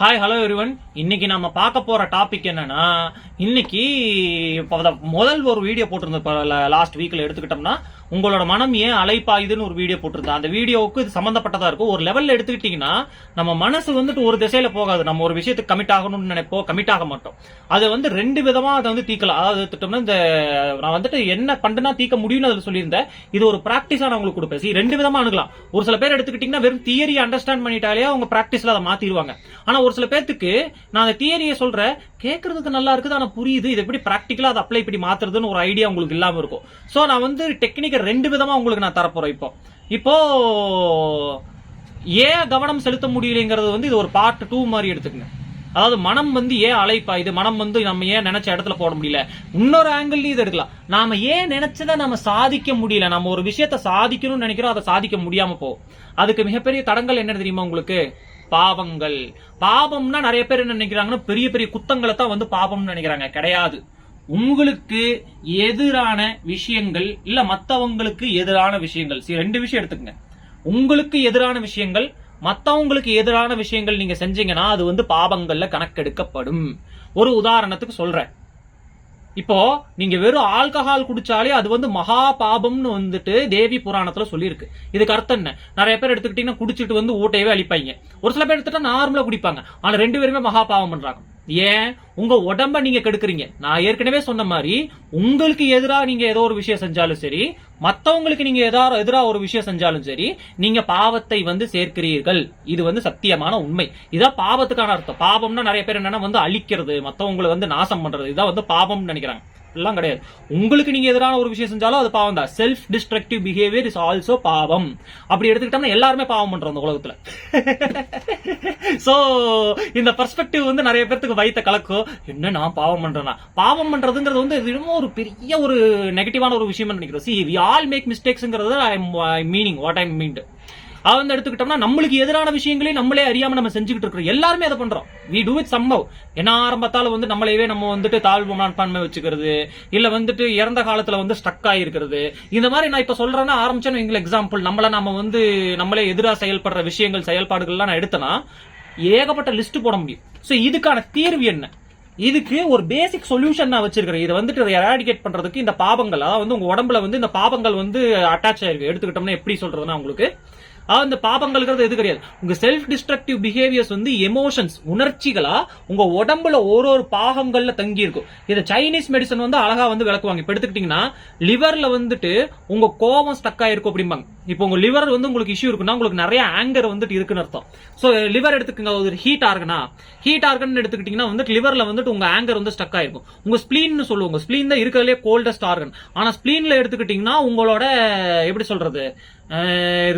Hi hello everyone இன்னைக்கு நம்ம பார்க்க போற டாபிக் என்னன்னா இன்னைக்கு முதல் ஒரு வீடியோ போட்டிருந்த லாஸ்ட் வீக்ல எடுத்துக்கிட்டோம்னா உங்களோட மனம் ஏன் அலைப்பாயுதுன்னு ஒரு வீடியோ போட்டிருந்தேன் அந்த வீடியோவுக்கு இது சம்பந்தப்பட்டதா இருக்கும். ஒரு லெவல்ல எடுத்துக்கிட்டீங்கன்னா நம்ம மனசு வந்துட்டு ஒரு திசையில போகாது. நம்ம ஒரு விஷயத்துக்கு கமிட் ஆகணும்னு நினைப்போம் கமிட் ஆக மாட்டோம். அதை வந்து ரெண்டு விதமா அதை வந்து தீக்கலாம். அதாவது எடுத்துட்டோம்னா இந்த நான் வந்துட்டு என்ன பண்ணுனா தீக்க முடியும்னு அதில் சொல்லியிருந்தேன். இது ஒரு பிராக்டிஸா நான் உங்களுக்கு கொடுப்பேன். சரி ரெண்டு விதமா அணுகலாம். ஒரு சில பேர் எடுத்துக்கிட்டீங்கன்னா வெறும் தியரி அண்டர்ஸ்டாண்ட் பண்ணிட்டாலே அவங்க பிராக்டிஸ்ல அதை மாத்திடுவாங்க. ஆனா ஒரு சில பேர்த்துக்கு நான் அந்த தியரியை சொல்றேன் கேட்கறதுக்கு நல்லா இருக்குது ஆனா புரியுது. இது எப்படி ப்ராக்டிக்கலாக அதை அப்ளை இப்படி மாத்துறதுன்னு ஒரு ஐடியா உங்களுக்கு இல்லாம இருக்கும். ஸோ நான் வந்து டெக்னிக்கை ரெண்டு விதமா உங்களுக்கு நான் தரப்போறேன் இப்போ. இப்போ ஏன் கவனம் செலுத்த முடியலைங்கிறது வந்து இது ஒரு பார்ட் டூ மாதிரி எடுத்துக்கங்க. அதாவது மனம் வந்து ஏன் அழைப்பா? இது மனம் வந்து நம்ம ஏன் நினைச்ச இடத்துல போட முடியல? இன்னொரு ஆங்கிள்லையும் இது எடுக்கலாம். நாம ஏன் நினைச்சதை நம்ம சாதிக்க முடியல? நம்ம ஒரு விஷயத்த சாதிக்கணும்னு நினைக்கிறோம் அதை சாதிக்க முடியாம போகும். அதுக்கு மிகப்பெரிய தடங்கள் என்ன தெரியுமா உங்களுக்கு? பாவங்கள். பாவம்னா நிறைய பேர் என்ன நினைக்கிறாங்கன்னா பெரிய பெரிய குத்தங்களை தான் வந்து பாவம்னு நினைக்கிறாங்க. கிடையாது. உங்களுக்கு எதிரான விஷயங்கள் இல்ல மத்தவங்களுக்கு எதிரான விஷயங்கள். சரி, ரெண்டு விஷயம் எடுத்துக்கங்க. உங்களுக்கு எதிரான விஷயங்கள் மத்தவங்களுக்கு எதிரான விஷயங்கள் நீங்க செஞ்சீங்கன்னா அது வந்து பாவங்கள்ல கணக்கெடுக்கப்படும். ஒரு உதாரணத்துக்கு சொல்றேன். இப்போ நீங்க வெறும் ஆல்கஹால் குடிச்சாலே அது வந்து மகா பாபம்னு வந்துட்டு தேவி புராணத்துல சொல்லியிருக்கு. இதுக்கு அர்த்தம் என்ன? நிறைய பேர் எடுத்துக்கிட்டீங்கன்னா குடிச்சிட்டு வந்து ஊட்டையவே அழிப்பாங்க. ஒரு சில பேர் எடுத்துட்டா நார்மலா குடிப்பாங்க. ஆனா ரெண்டு பேருமே மகா பாவம் பண்றாங்க. ஏன்? உங்க உடம்ப நீங்க கெடுக்குறீங்க. நான் ஏற்கனவே சொன்ன மாதிரி உங்களுக்கு எதிராக நீங்க ஏதோ ஒரு விஷயம் செஞ்சாலும் சரி மத்தவங்களுக்கு நீங்க ஏதாவது எதிராக ஒரு விஷயம் செஞ்சாலும் சரி நீங்க பாவத்தை வந்து சேர்க்கிறீர்கள். இது வந்து சத்தியமான உண்மை. இதான் பாவத்துக்கான அர்த்தம். பாவம்னா நிறைய பேர் என்னன்னா வந்து அழிக்கிறது மத்தவங்களை வந்து நாசம் பண்றது. இதான் வந்து பாவம்னு நினைக்கிறாங்க. அப்படிலாம் கிடையாது. உங்களுக்கு நீங்க எதிரான ஒரு விஷயம் செஞ்சாலும் அது பாவம் தான். Self destructive behaviour is also பாவம். அப்படி எடுத்துக்கிட்டோம்னா எல்லாருமே பாவம் பண்றோம் இந்த உலகத்துல. சோ இந்த பெர்ஸ்பெக்டிவ் வந்து நிறைய பேர்த்துக்கு வயிற்ற கலக்கும் என்ன நான் பாவம் பண்ணுறேன்னா பாவம் பண்றதுங்கிறது வந்து இது ஒரு பெரிய ஒரு நெகட்டிவான ஒரு விஷயம் நினைக்கிறோம். See we all make மிஸ்டேக்ஸ்ங்கிறது I meaning what I mean அது வந்து எடுத்துக்கிட்டோம்னா நம்மளுக்கு எதிரான விஷயங்களையும் நம்மளே அறியாம நம்ம செஞ்சுக்கிட்டு இருக்கிறோம். எல்லாருமே அதை பண்றோம். வி டூ இட் சம்பவ் என்ன ஆரம்பத்தால் வந்து நம்மளையவே நம்ம வந்துட்டு தாழ்வு மனப்பான்மை வச்சுக்கிறது இல்ல வந்துட்டு இறந்த காலத்துல வந்து ஸ்டக் ஆயிருக்கிறது. இந்த மாதிரி நான் இப்ப சொல்றேன்னா ஆரம்பிச்சேன்னு எங்களுக்கு எக்ஸாம்பிள் நம்மள நம்ம வந்து நம்மளே எதிராக செயல்படுற விஷயங்கள் செயல்பாடுகள்லாம் நான் எடுத்தேன்னா ஏகப்பட்ட லிஸ்ட் போட முடியும். சோ இதுக்கான தீர்வு என்ன? இதுக்கு ஒரு பேசிக் சொல்யூஷன் நான் வச்சிருக்கிறேன். இதை வந்துட்டு எராடிகேட் பண்றதுக்கு இந்த பாவங்கள் அதாவது வந்து உங்க உடம்புல வந்து இந்த பாவங்கள் வந்து அட்டாச் ஆயிருக்கு. எடுத்துக்கிட்டோம்னா எப்படி சொல்றதுன்னா உங்களுக்கு அதாவது இந்த பாபங்கள்ங்கிறது எது கிடையாது. உங்க செல்ஃப் டிஸ்ட்ரக்டிவ் பிஹேவியர்ஸ் வந்து எமோஷன்ஸ் உணர்ச்சிகளா உங்க உடம்புல ஒரு ஒரு பாகங்கள்ல தங்கி இருக்கும் இதை சைனீஸ் மெடிசன் வந்து அழகா வந்து விளக்குவாங்க. இப்ப எடுத்துக்கிட்டீங்கன்னா லிவர்ல வந்துட்டு உங்க கோபம் ஸ்டக் ஆயிருக்கும் அப்படிம்பாங்க. இப்போ உங்க லிவர் வந்து உங்களுக்கு இஷ்யூ இருக்குன்னா உங்களுக்கு நிறைய ஆங்கர் வந்துட்டு இருக்குன்னு அர்த்தம். ஸோ லிவர் எடுத்துக்கங்க ஒரு ஹீட் ஆர்கனா ஹீட் ஆர்கன் எடுத்துக்கிட்டீங்கன்னா வந்துட்டு லிவர்ல வந்துட்டு உங்க ஆங்கர் வந்து ஸ்டக் ஆயிருக்கும். உங்க ஸ்பிளீன் சொல்லுவாங்க ஸ்பிளீன் தான் இருக்கிறதுலே கோல்டஸ்ட் ஆர்கன் ஆனா ஸ்பிளீன்ல எடுத்துக்கிட்டீங்கன்னா உங்களோட எப்படி சொல்றது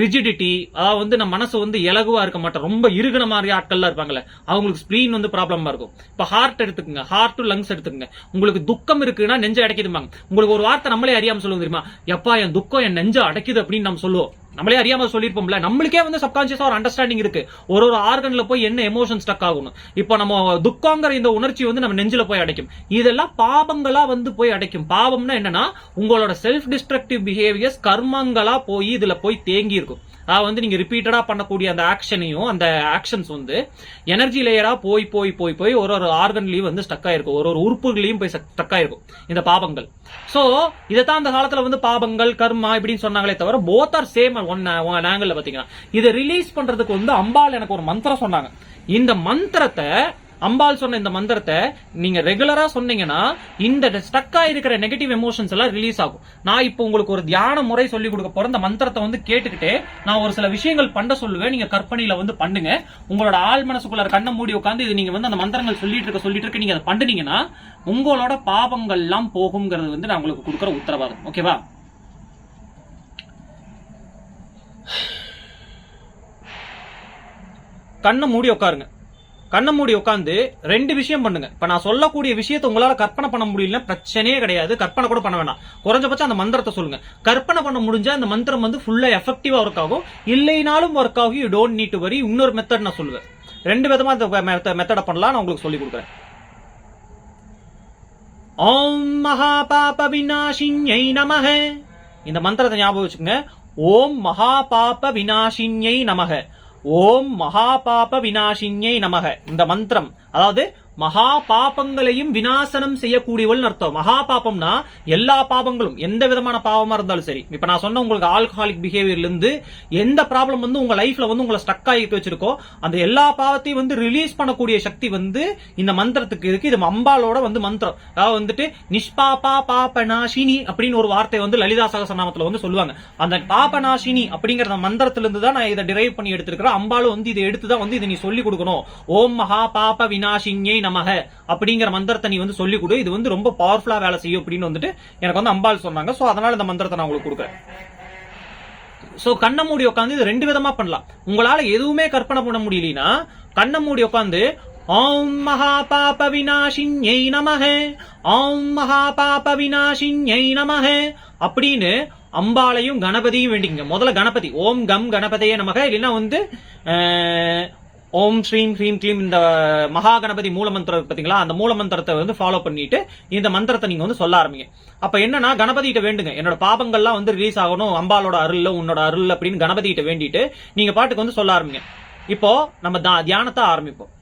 ரிஜிடிட்டி அதாவது வந்து நம்ம மனசு வந்து இலகுவா இருக்க மாட்டோம். ரொம்ப இருகின மாதிரி ஆட்கள்லாம் இருப்பாங்கல்ல. அவங்களுக்கு ஸ்ப்ளீன் வந்து ப்ராப்ளமா இருக்கும். இப்ப ஹார்ட் எடுத்துக்கங்க. ஹார்ட் டு லங்ஸ் எடுத்துக்கங்க. உங்களுக்கு துக்கம் இருக்குன்னா நெஞ்ச அடைக்குதுமாங்க உங்களுக்கு ஒரு வார்த்தை நம்மளே அறியாம சொல்லுவோம் தெரியுமா? எப்பா என் துக்கம் என் நெஞ்ச அடைக்குது அப்படின்னு நம்ம சொல்லுவோம். நம்மளே அறியாம சொல்லியிருப்போம்ல. நம்மளுக்கே வந்து சப்கான்சியஸா ஒரு அண்டர்ஸ்டாண்டிங் இருக்கு. ஒரு ஒரு ஆர்கன்ல போய் என்ன எமோஷன் ஸ்டக் ஆகணும் இப்போ நம்ம துக்கங்கிற இந்த உணர்ச்சி வந்து நம்ம நெஞ்சில போய் அடைக்கும். இதெல்லாம் பாபங்களா வந்து போய் அடைக்கும். பாவம்னா என்னன்னா உங்களோட செல்ஃப் டிஸ்ட்ரக்டிவ் பிஹேவியர்ஸ் கர்மங்களா போய் இதுல போய் தேங்கி இருக்கும். வந்து நீங்க ரிப்பீட்டடா பண்ணக்கூடிய அந்த ஆக்ஷனையும் அந்த ஆக்ஷன்ஸ் வந்து எனர்ஜி லேயரா போய் போய் போய் போய் ஒரு ஒரு ஆர்கன்லயும் வந்து ஸ்டக் ஆயிருக்கும். ஒரு ஒரு உறுப்புகளையும் போய் ஸ்டக் ஆயிருக்கும். இந்த பாபங்கள். சோ இதைத்தான் அந்த காலத்துல வந்து பாபங்கள் கர்மா இப்படின்னு சொன்னாங்களே தவிர both are same one one angle பாத்தீங்கன்னா இதை ரிலீஸ் பண்றதுக்கு வந்து அம்பாள் எனக்கு ஒரு மந்திரம் சொன்னாங்க. இந்த மந்திரத்தை அம்பாள் சொன்ன இந்த மந்திரத்தை நீங்க ரெகுலரா சொன்னீங்கன்னா இந்த ஸ்டக் ஆயிருக்கிற நெகட்டிவ் எமோஷன்ஸ் எல்லாம் ரிலீஸ் ஆகும். நான் இப்போ உங்களுக்கு ஒரு தியான முறை சொல்லி கொடுக்க போறேன். இந்த மந்திரத்தை வந்து கேட்டுக்கிட்டே நான் ஒரு சில விஷயங்கள் பண்ண சொல்லுவேன். நீங்க கற்பனையில வந்து பண்ணுங்க. உங்களோட ஆள் மனசுக்குள்ள கண்ணை மூடி உட்காந்து இது நீங்க வந்து அந்த மந்திரங்கள் சொல்லிட்டு இருக்க சொல்லிட்டு இருக்க நீங்க அதை பண்ணுனீங்கன்னா உங்களோட பாவங்கள் எல்லாம் போகுங்கிறது வந்து நான் உங்களுக்கு கொடுக்குற உத்தரவாதம். ஓகேவா கண்ணை மூடி உட்காருங்க. கண்ணை மூடி உட்காந்து ரெண்டு விஷயம் பண்ணுங்க. இப்ப நான் சொல்லக்கூடிய விஷயத்தை உங்களால கற்பனை பண்ண முடியல பிரச்சனையே கிடையாது. கற்பனை கூட பண்ண வேண்டாம் குறைஞ்சபட்சம் அந்த மந்திரத்தை சொல்லுங்க. கற்பனை பண்ண முடிஞ்சா அந்த மந்திரம் வந்து ஃபுல்லா எஃபெக்டிவா ஒர்க் ஆகும். இல்லைனாலும் ஒர்க் ஆகும். You don't need to worry இன்னொரு மெத்தட் நான் சொல்லுவேன். ரெண்டு விதமா இந்த மெத்தடை பண்ணலாம். நான் உங்களுக்கு சொல்லி கொடுக்குறேன். ஓம் மகா பாப விநாசின்யை நமக. இந்த மந்திரத்தை ஞாபகம் வச்சுக்கோங்க. ஓம் மகா பாப விநாசின்யை நமக. ஓம் மகா பாப நமக. இந்த மந்திரம். அதாவது மகா பாபங்களையும் வினாசனம் செய்யக்கூடியவள் அர்த்தம். மகா பாபம்னா எல்லா பாபங்களும் எந்த விதமான பாவமா இருந்தாலும் சரி. இப்ப நான் சொன்ன உங்களுக்கு ஆல்கஹாலிக் பிஹேவியர்ல இருந்து எந்த ப்ராப்ளம் வந்து உங்க லைஃப்ல வந்து உங்களை ஸ்டக் ஆகிட்டு வச்சிருக்கோ அந்த எல்லா பாவத்தையும் வந்து ரிலீஸ் பண்ணக்கூடிய சக்தி வந்து இந்த மந்திரத்துக்கு இருக்கு. இது அம்பாலோட வந்து மந்திரம். அதாவது வந்துட்டு நிஷ்பாபா பாபநாசினி அப்படின்னு ஒரு வார்த்தை வந்து லலிதா சகசநாமத்துல வந்து சொல்லுவாங்க. அந்த பாபநாசினி அப்படிங்கிற மந்திரத்துல இருந்து தான் நான் இதை டிரைவ் பண்ணி எடுத்திருக்கிறேன். அம்பாலும் வந்து இதை எடுத்து தான் வந்து இதை நீ சொல்லி கொடுக்கணும். ஓம் மகா பாப விநாசின்யை நமக அப்படிங்கிற மந்திரத்தை நீ வந்து சொல்லி கொடு. இது வந்து ரொம்ப பவர்ஃபுல்லா வேலை செய்யும் அப்படின்னு வந்துட்டு எனக்கு வந்து அம்பாள் சொன்னாங்க. சோ அதனால இந்த மந்திரத்தை நான் உங்களுக்கு கொடுக்குறேன். சோ கண்ணை மூடி உட்காந்து இது ரெண்டு விதமா பண்ணலாம். உங்களால எதுவுமே கற்பனை பண்ண முடியலனா கண்ணை மூடி உட்காந்து ஓம் மகா பாப விநாசின்யை நமக ஓம் மகா பாப விநாசின்யை நமக அப்படின்னு அம்பாளையும் கணபதியும் வேண்டிங்க முதல்ல கணபதி ஓம் கம் கணபதியே நமக. இல்லைன்னா வந்து ஓம் ஸ்ரீம் ஹ்ரீம் க்ளீம் இந்த மகா கணபதி மூல மந்திரம் அந்த மூல மந்திரத்தை வந்து ஃபாலோ பண்ணிட்டு இந்த மந்திரத்தை நீங்க வந்து சொல்ல ஆரம்பிங்க. அப்ப என்னன்னா கணபதி கிட்ட வேண்டுங்க. என்னோட பாபங்கள்லாம் வந்து ரிலீஸ் ஆகணும். அம்பாலோட அருள் உன்னோட அருள் அப்படின்னு கணபதி கிட்ட வேண்டிட்டு நீங்க பாட்டுக்கு வந்து சொல்ல ஆரம்பிங்க. இப்போ நம்ம தியானத்தை ஆரம்பிப்போம்.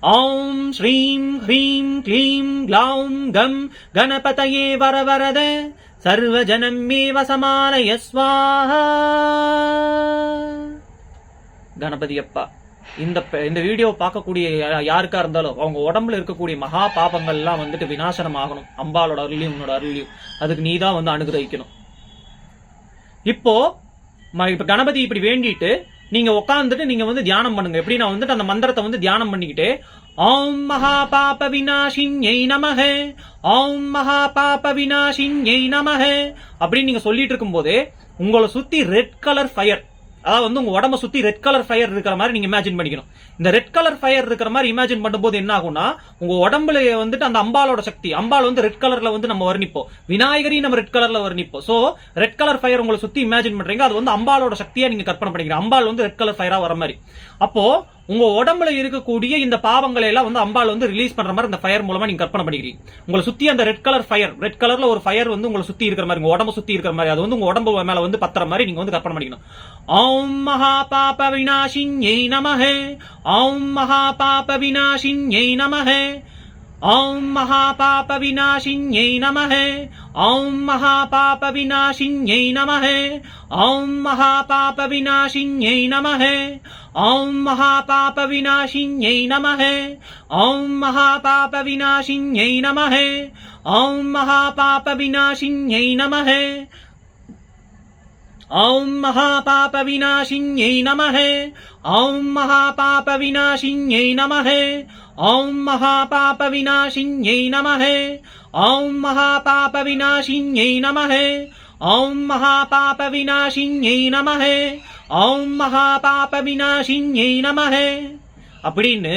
ஓம் ஸ்ரீம் ஹ்ரீம் க்ளீம் க்ளௌம் கம் கணபதையே வரவரத சர்வஜனம் மே வசமாலய கணபதி அப்பா. இந்த இந்த வீடியோ பார்க்கக்கூடிய யாருக்கா இருந்தாலும் அவங்க உடம்புல இருக்கக்கூடிய மகா பாபங்கள்லாம் வந்துட்டு விநாசனம் ஆகணும். அம்பாலோட அருளியும் உன்னோட அருளையும். அதுக்கு நீ தான் வந்து அனுகிரகிக்கணும். இப்போ இப்ப கணபதி இப்படி வேண்டிட்டு நீங்க உட்காந்துட்டு நீங்க வந்து தியானம் பண்ணுங்க. எப்படி நான் வந்துட்டு அந்த மந்திரத்தை வந்து தியானம் பண்ணிக்கிட்டு ஓம் மகா பாப விநாசின்யை நமக ஓம் மகா பாப விநாசின்யை நமக அப்படின்னு நீங்க சொல்லிட்டு இருக்கும்போதே உங்களை சுத்தி ரெட் கலர் ஃபயர் அதாவது வந்து உங்க உடம்ப சுத்தி ரெட் கலர் ஃபயர் இருக்கிற மாதிரி நீங்க இமேஜின் பண்ணிக்கணும். இந்த ரெட் கலர் ஃபயர் இருக்கிற மாதிரி இமேஜின் பண்ணும்போது என்ன ஆகும்னா உங்க உடம்புல வந்துட்டு அந்த அம்பாலோட சக்தி அம்பாள் வந்து ரெட் கலர்ல வந்து நம்ம வர்ணிப்போம். விநாயகரையும் நம்ம ரெட் கலர்ல வர்ணிப்போம். சோ ரெட் கலர் ஃபயர் உங்களை சுத்தி இமேஜின் பண்றீங்க. அது வந்து அம்பாலோட சக்தியா நீங்க கற்பனை பண்ணிக்கிறீங்க. அம்பாள் வந்து ரெட் கலர் ஃபயரா வர மாதிரி. அப்போ உங்க உடம்புல இருக்கக்கூடிய இந்த பாவங்களை எல்லாம் வந்து அம்பாள் வந்து ரிலீஸ் பண்ற மாதிரி இந்த ஃபயர் மூலமா நீங்க கற்பனை பண்ணிக்கிறீங்க. உங்களை சுத்தி அந்த ரெட் கலர் ஃபயர் ரெட் கலர்ல ஒரு ஃபயர் வந்து உங்களை சுத்தி இருக்கிற மாதிரி உங்க உடம்ப சுத்தி இருக்கிற மாதிரி அது வந்து உங்க உடம்பு மேல வந்து பத்துற மாதிரி நீங்க வந்து கற்பனை பண்ணிக்கணும். ஓம் மகா பாப விநாசின்யை நமஹே ஓம் மகா பாப விநாசின்யை நமஹே ஓம் மகா பாப விநாசின்யை நமக ஓம் மகா பாப விநாசின்யை நமக ஓம் மகா பாப விநாசின்யை நமக ஓம் மகா பாப விநாசின்யை நமக ஓம் மகா பாப விநாசின்யை ॐ महापापविनाशिन्यै नमः ॐ महापापविनाशिन्यै नमः ॐ महापापविनाशिन्यै नमः ॐ महापापविनाशिन्यै नमः அப்படின்னு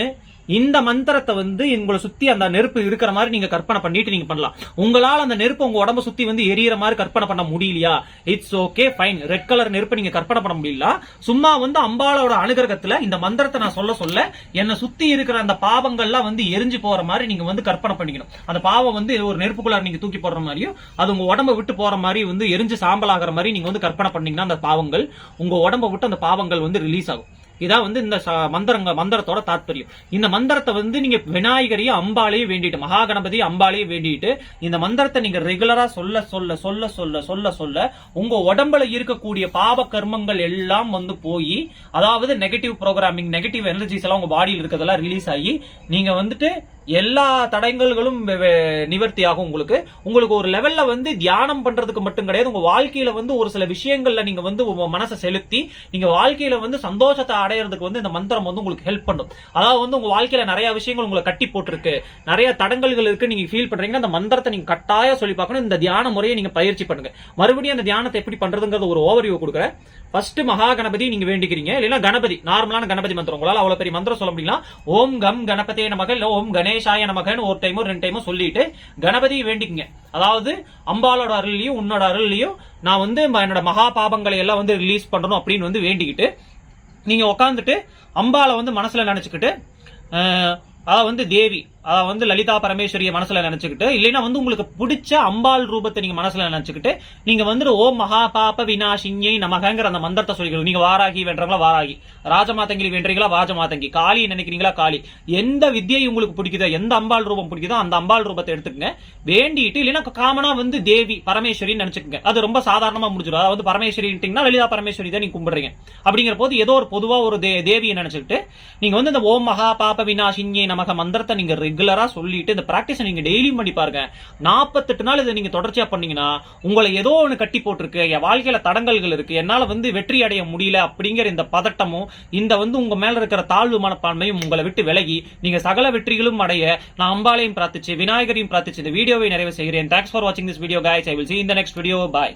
இந்த மந்திரத்தை வந்து உங்களை சுத்தி அந்த நெருப்பு இருக்கிற மாதிரி நீங்க கற்பனை பண்ணிட்டு நீங்க பண்ணலாம். உங்களால் அந்த நெருப்பு உங்க உடம்ப சுத்தி வந்து எரியற மாதிரி கற்பனை பண்ண முடியலையா? It's okay fine red colour நெருப்பு நீங்க கற்பனை பண்ண முடியல. சும்மா வந்து அம்பாலோட அனுகிரகத்துல இந்த மந்திரத்தை நான் சொல்ல சொல்ல என்னை சுத்தி இருக்கிற அந்த பாவங்கள்லாம் வந்து எரிஞ்சு போற மாதிரி நீங்க வந்து கற்பனை பண்ணிக்கணும். அந்த பாவம் வந்து ஒரு நெருப்புக்குள்ளார நீங்க தூக்கி போடுற மாதிரியும் அது உங்க உடம்ப விட்டு போற மாதிரி வந்து எரிஞ்சு சாம்பல் ஆகிற மாதிரி நீங்க வந்து கற்பனை பண்ணீங்கன்னா அந்த பாவங்கள் உங்க உடம்ப விட்டு அந்த பாவங்கள் வந்து ரிலீஸ் ஆகும். இதான் வந்து இந்த மந்திரங்க மந்திரத்தோட தாத்பரியம். இந்த மந்திரத்தை வந்து நீங்க விநாயகரையும் அம்பாலையும் வேண்டிட்டு மகா கணபதி அம்பாலையும் வேண்டிட்டு இந்த மந்திரத்தை நீங்க ரெகுலரா சொல்ல சொல்ல சொல்ல சொல்ல சொல்ல சொல்ல உங்க உடம்புல இருக்கக்கூடிய பாவ கர்மங்கள் எல்லாம் வந்து போய் அதாவது நெகட்டிவ் ப்ரோக்ராமிங் நெகட்டிவ் எனர்ஜிஸ் எல்லாம் உங்க பாடியில் இருக்கிறதெல்லாம் ரிலீஸ் ஆகி நீங்க வந்துட்டு எல்லா தடங்கல்களும் நிவர்த்தி ஆகும் உங்களுக்கு. உங்களுக்கு ஒரு லெவல்ல வந்து தியானம் பண்றதுக்கு மட்டும் கிடையாது. உங்க வாழ்க்கையில வந்து ஒரு சில விஷயங்கள்ல நீங்க வந்து மனசை செலுத்தி நீங்க வாழ்க்கையில வந்து சந்தோஷத்தை அடையிறதுக்கு வந்து இந்த மந்திரம் வந்து உங்களுக்கு ஹெல்ப் பண்ணும். அதாவது வந்து உங்க வாழ்க்கையில நிறைய விஷயங்கள் உங்களை கட்டி போட்டிருக்கு. நிறைய தடங்கல்கள் இருக்கு நீங்க ஃபீல் பண்றீங்க. அந்த மந்திரத்தை நீங்க கட்டாயம் சொல்லி பார்க்கணும். இந்த தியான முறையை நீங்க பயிற்சி பண்ணுங்க. மறுபடியும் அந்த தியானத்தை எப்படி பண்றதுங்கிறது ஒரு ஓவர்வியூ கொடுக்குறேன். ஃபர்ஸ்ட் மகா கணபதி நீங்க வேண்டிக்கிறீங்க. இல்லைன்னா கணபதி நார்மலான கணபதி மந்திரம். உங்களால் அவ்வளவு பெரிய மந்திரம் சொல்ல முடியல. ஓம் கம் கணபதே நமக. இல்ல ஓம் கணேஷ் கணேசாய மகன் ஒரு டைமோ ரெண்டு டைமோ சொல்லிட்டு கணபதி வேண்டிக்கங்க. அதாவது அம்பாலோட அருள்லையும் உன்னோட அருள்லையும் நான் வந்து என்னோட மகா பாபங்களை எல்லாம் வந்து ரிலீஸ் பண்ணணும் அப்படின்னு வந்து வேண்டிக்கிட்டு நீங்க உட்காந்துட்டு அம்பால வந்து மனசுல நினைச்சுக்கிட்டு அதாவது வந்து தேவி அதாவது வந்து லலிதா பரமேஸ்வரியை மனசுல நினைச்சுக்கிட்டு இல்லைன்னா வந்து உங்களுக்கு பிடிச்ச அம்பாள் ரூபத்தை நீங்க மனசுல நினைச்சுக்கிட்டு நீங்க வந்துட்டு ஓம் மகா பாப விநாசிஞ்ஞை நமகங்கிற அந்த மந்திரத்தை சொல்லிக்கணும் நீங்க வாராகி வென்றவங்களா வாராகி. ராஜமாதங்கி வென்றீங்களா ராஜமாதங்கி காளி நினைக்கிறீங்களா காளி. எந்த வித்தியை உங்களுக்கு பிடிக்குதோ எந்த அம்பாள் ரூபம் பிடிக்குதோ அந்த அம்பாள் ரூபத்தை எடுத்துக்கங்க. வேண்டிட்டு இல்லைன்னா காமனா வந்து தேவி பரமேஸ்வரின்னு நினைச்சுக்கங்க. அது ரொம்ப சாதாரணமா முடிஞ்சிடும். அதாவது பரமேஸ்வரின்ட்டீங்கன்னா லலிதா பரமேஸ்வரி தான் நீங்க கும்பிடுறீங்க. அப்படிங்கிற போது ஏதோ ஒரு பொதுவா ஒரு தே- தேவியை நினைச்சுக்கிட்டு நீங்க வந்து இந்த ஓம் மகா பாப வினாசிங்கை நமக மந்திரத்தை நீங்க ரெகுலராக சொல்லிட்டு இந்த ப்ராக்டிஸை நீங்கள் டெய்லியும் பண்ணி பாருங்க. நாற்பத்தெட்டு நாள் இதை நீங்கள் தொடர்ச்சியாக பண்ணீங்கன்னா உங்களை ஏதோ ஒன்று கட்டி போட்டிருக்கு என் வாழ்க்கையில் தடங்கல்கள் இருக்குது என்னால் வந்து வெற்றி அடைய முடியல அப்படிங்கிற இந்த பதட்டமும் இந்த வந்து உங்கள் மேலே இருக்கிற தாழ்வு மனப்பான்மையும் உங்களை விட்டு விலகி நீங்கள் சகல வெற்றிகளும் அடைய நான் அம்பாளையும் பிரார்த்திச்சு விநாயகரையும் பிரார்த்திச்சு இந்த வீடியோவை நிறைவு செய்கிறேன். தேங்க்ஸ் ஃபார் வாட்சிங் this video guys. I will see இந்த நெக்ஸ்ட் வீடியோ பாய்